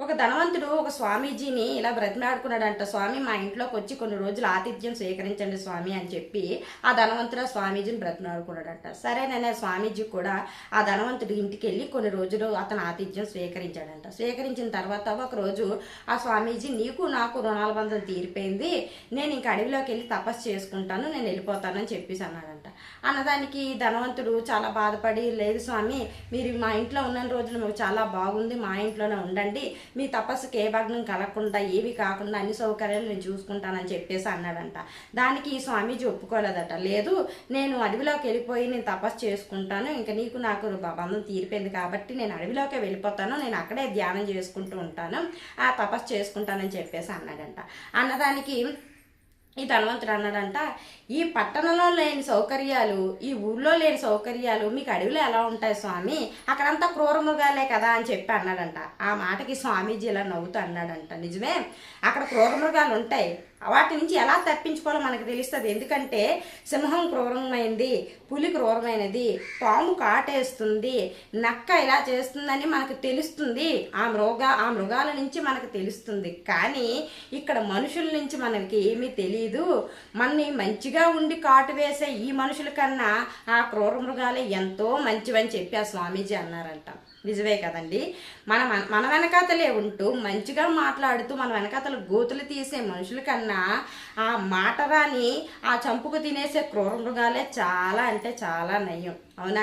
ఒక ధనవంతుడు ఒక స్వామీజీని ఇలా బ్రతిమాడుకున్నాడంట స్వామి మా ఇంట్లోకి వచ్చి కొన్ని రోజులు ఆతిథ్యం స్వీకరించండి స్వామి అని చెప్పి ఆ ధనవంతుడు ఆ స్వామీజీని బ్రతిమాడుకున్నాడంట సరేననే స్వామీజీ కూడా ఆ ధనవంతుడి ఇంటికి వెళ్ళి కొన్ని రోజులు అతను ఆతిథ్యం స్వీకరించాడంట. స్వీకరించిన తర్వాత ఒక రోజు ఆ స్వామీజీ నీకు నాకు రుణాల బంధం తీరిపోయింది. నేను ఇంక అడవిలోకి వెళ్ళి తపస్సు చేసుకుంటాను. నేను వెళ్ళిపోతానని చెప్పేసి అన్నాడంట. అన్నదానికి ధనవంతుడు చాలా బాధపడి లేదు స్వామి మీరు మా ఇంట్లో ఉన్న రోజులు మాకు చాలా బాగుంది. మా ఇంట్లోనే ఉండండి. మీ తపస్సుకి ఏ భగ్నం కలగకుండా ఏవి కాకుండా అన్ని సౌకర్యాలు నేను చూసుకుంటానని చెప్పేసి అన్నాడంట. దానికి ఈ స్వామీజీ ఒప్పుకోలేదట. లేదు నేను అడవిలోకి వెళ్ళిపోయి నేను తపస్సు చేసుకుంటాను. ఇంకా నీకు నాకు బంధం తీరిపోయింది కాబట్టి నేను అడవిలోకి వెళ్ళిపోతాను. నేను అక్కడే ధ్యానం చేసుకుంటూ ఉంటాను. ఆ తపస్సు చేసుకుంటానని చెప్పేసి అన్నాడంట. అన్నదానికి ఈ ధనవంతుడు అన్నాడంట ఈ పట్టణంలో లేని సౌకర్యాలు ఈ ఊళ్ళో లేని సౌకర్యాలు మీకు అడవిలో ఎలా ఉంటాయి స్వామి? అక్కడంతా క్రూరమృగాలే కదా అని చెప్పి అన్నాడంట. ఆ మాటకి స్వామీజీ ఇలా నవ్వుతూ అన్నాడంట. నిజమే అక్కడ క్రూరమృగాలు ఉంటాయి. వాటి నుంచి ఎలా తప్పించుకోవాలో మనకు తెలుస్తుంది. ఎందుకంటే సింహం క్రూరమైంది పులి క్రూరమైనది పాము కాటేస్తుంది నక్క ఇలా చేస్తుందని మనకు తెలుస్తుంది. ఆ మృగ ఆ మృగాల నుంచి మనకు తెలుస్తుంది. కానీ ఇక్కడ మనుషుల నుంచి మనకి ఏమీ తెలియదు మనని మంచిగా ఉండి కాటు వేసే ఈ మనుషుల కన్నా ఆ క్రూర మృగాలే ఎంతో మంచివని చెప్పి ఆ స్వామీజీ అన్నారంట. నిజమే కదండి. మన మన వెనకాతలే ఉంటూ మంచిగా మాట్లాడుతూ మన వెనకాతల గోతులు తీసే మనుషుల కన్నా ఆ మాట రాని ఆ చంపుకు తినేసే క్రూర మృగాలే చాలా అంటే చాలా నయం అవునా?